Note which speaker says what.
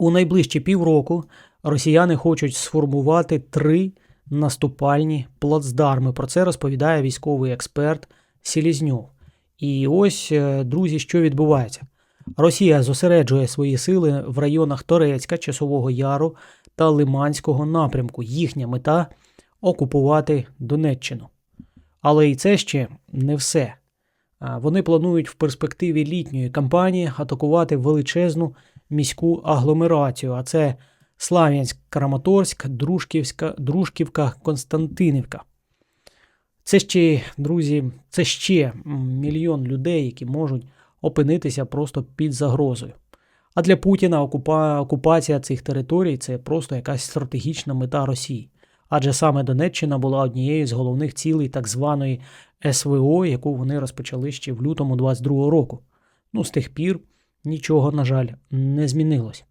Speaker 1: У найближчі півроку росіяни хочуть сформувати три наступальні плацдарми. Про це розповідає військовий експерт Селізньов. І ось, е, друзі, що відбувається. Росія зосереджує свої сили в районах Торецька, Часового Яру та Лиманського напрямку. Їхня мета окупувати Донеччину. Але і це ще не все. Вони планують в перспективі літньої кампанії атакувати величезну міську агломерацію, а це Слав'янськ, Краматорськ, Дружківська, Дружківка, Константинівка. Це ще, друзі, це ще мільйон людей, які можуть опинитися просто під загрозою. А для Путіна окупа... окупація цих територій це просто якась стратегічна мета Росії. Адже саме Донеччина була однією з головних цілей так званої СВО, яку вони розпочали ще в лютому 22-го року. Ну, з тих пір нічого, на жаль, не змінилось.